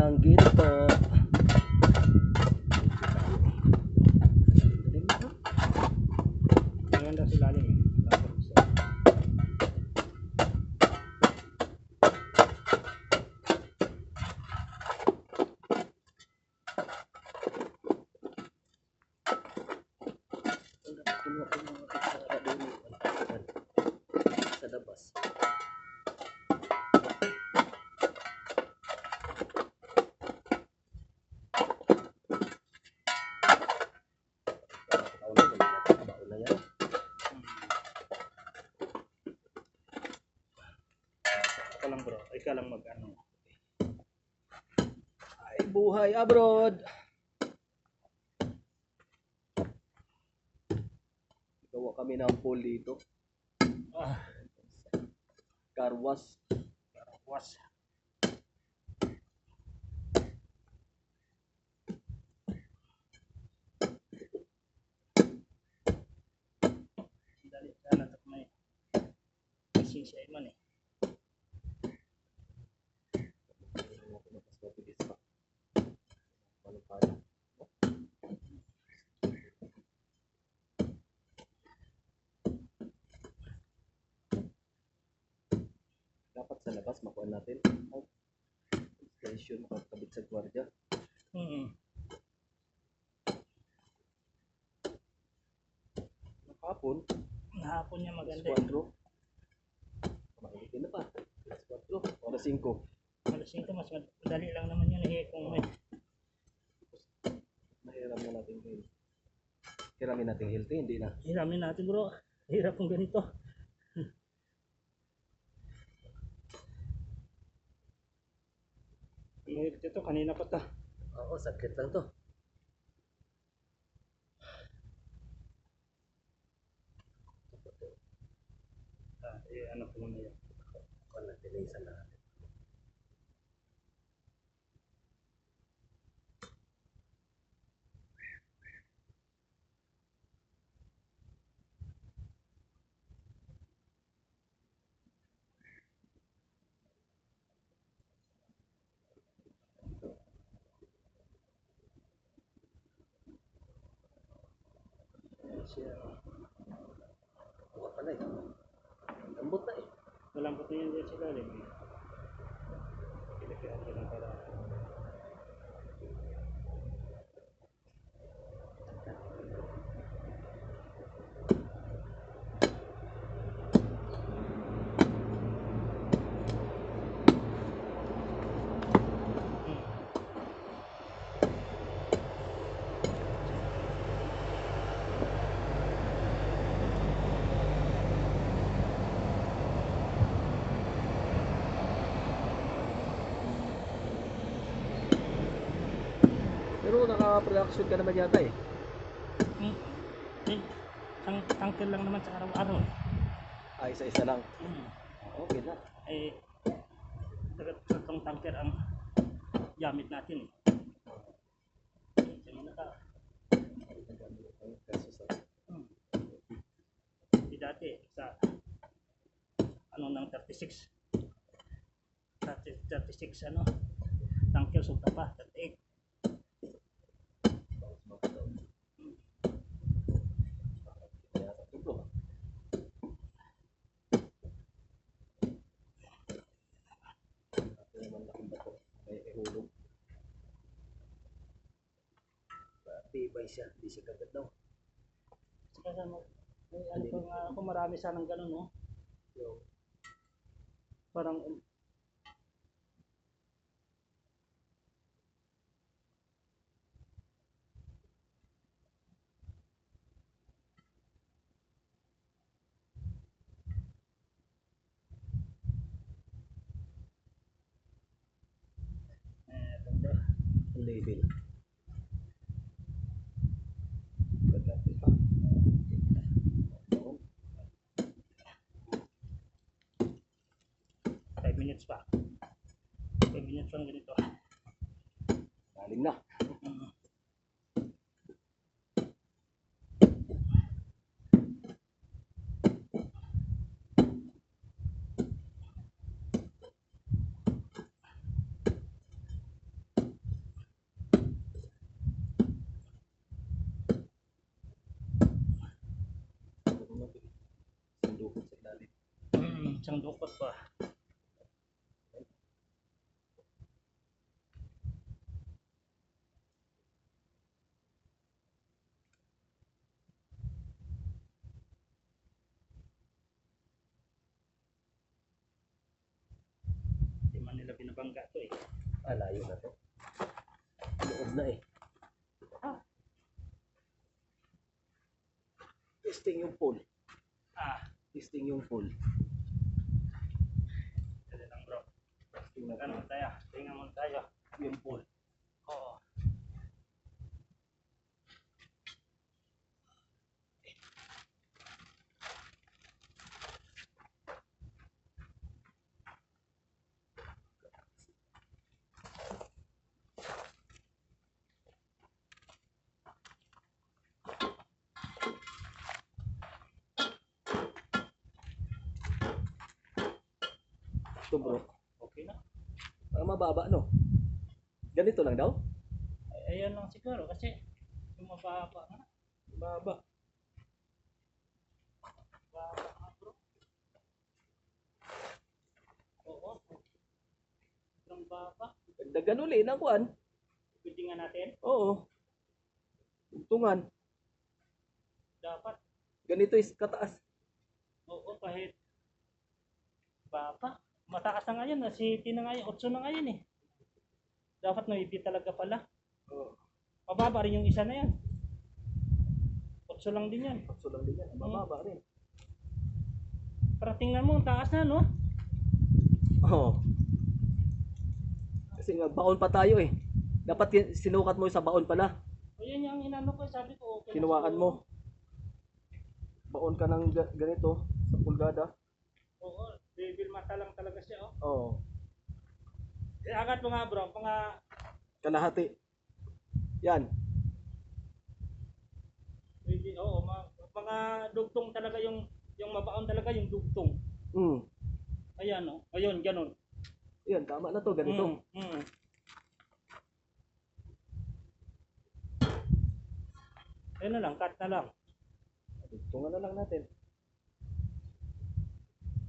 Ang ginto. Ikaw lang mag ano. Ay, buhay abroad. Gawa kami ng pool dito. Ah, Karwas. was. Dali sana tak may sisay man eh. Dapat sa labas makuha natin. Oh. Station makakabit sa gwardiya. Mm. Hapon, Hapon niya maganda eh. 4. Mahiligin na pa. 4. Oras 5. Alas 5 mas madali lang naman yun eh kung may Nahiram na natin hill. Hiramin natin healthy, hindi na. hiramin natin bro. Hirap kung ganito. Mahirap ito, kanina pa ta. Oo, saglit lang to. Ah, eh, ano ko muna yan. Nagtinisan na natin. Siya, Buka pala eh. Lambot na eh. malambot na yan dyan sa lalim. Pinagkailan ko lang para. Pero naka-production ka naman yata eh. Hmm. Eh, tang tangkel lang naman sa araw-araw. Ah, isa-isa lang. Hmm. Okay na. Eh, tatlong tangker ang gamit natin. Sa hmm. Di dati, sa ano ng 36 30, 36 ano tangkel sugta pa 38 kaya sa tubo. Ito naman laking bato. May ihulog. Tibay siya. Hindi siya kagad daw. Saka sa may ano pa nga ako marami sanang ganun no Yung parang eh, ganda. label. minutes pa. 5 minutes pa ng ganito. Galing na. Mm. isang dukot pa. Binabangga to eh. Ah, layo na to. Loob na eh. Ah. Testing yung pool. Ah, Testing yung pool. dali lang bro. Testing na Ano tayo? Tingnan mo tayo. yung pool. Oo. Ito bro. Okay na. Parang mababa no? Ganito lang daw? Ay, ayan lang siguro kasi yung mababa nga. Mababa. Mababa nga bro. Oo. Sobrang baba. Dagdagan uli ng kuan. Pwede nga natin. Oo. Tungtungan. Dapat. Ganito is kataas. Oo, kahit baba. Matakas na nga yan. Si na nga yan. 8 na nga yan eh. Dapat may ibig talaga pala. Oo. Mababa rin yung isa na yan. 8 lang din yan. Pakso lang din yan. Mababa rin. Para tingnan mo, ang taas na no? Oo. Kasi nga baon pa tayo eh. Dapat sinukat mo sa baon pala. O yan yung inano ko, sabi ko okay. na siguro. mo. Baon ka ng ga- ganito sa pulgada. Oo, mata lang talaga siya oh. Oo. Eh, angat mo nga bro, mga Kalahati. Yan. pwede, oo, mga, mga dugtong talaga yung yung mabaon talaga yung dugtong. Mm. Ayan oh. Ayun, ganun. Yan, tama na to. Ganito. Mm, mm. Ayun na lang, cut na lang. Tungan na lang natin.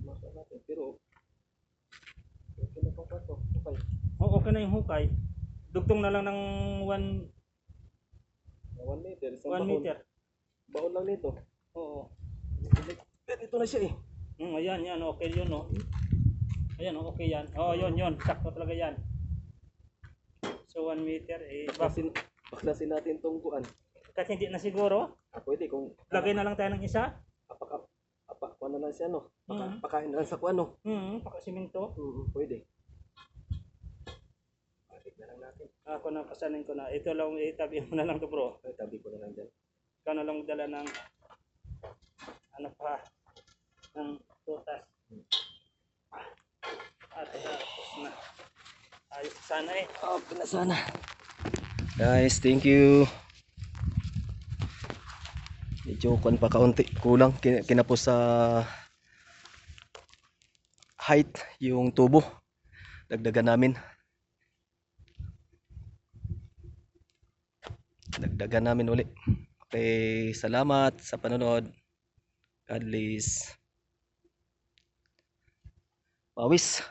Masa natin. Pero, okay na pang kaso. Okay. Oo, na yung hukay. Dugtong na lang ng 1 1 meter. Isang 1 baon. meter. Baon lang nito. Oo. Ganito na siya eh. Mm, ayan, yan, okay yun, no. Ayan, oh, okay yan. Oh, yun, yun, sakto talaga yan. So, 1 meter, eh, bak- Baklasin, baklasin natin tong kuan. kahit hindi na siguro, Ah, pwede kung lagay na lang tayo ng isa. apak apak kuan na lang siya no. Paka, Mhm. Pakain na lang sa kuan no. Hmm, pakasiminto. Mm, pwede. Natin. Ako na, pasanin ko na. Ito lang, itabi mo na lang to bro. Ay, tabi ko na lang dyan. Ikaw na lang dala ng, ano pa, ng tutas. At tapos na. Ayos sana eh. Okay na sana. Guys, thank you. Medyo kuan pa kaunti. Kulang. Kin- Kinapos sa height yung tubo. Dagdagan namin. Dagdagan namin uli. Okay, salamat sa panonood. God bless. Pawis.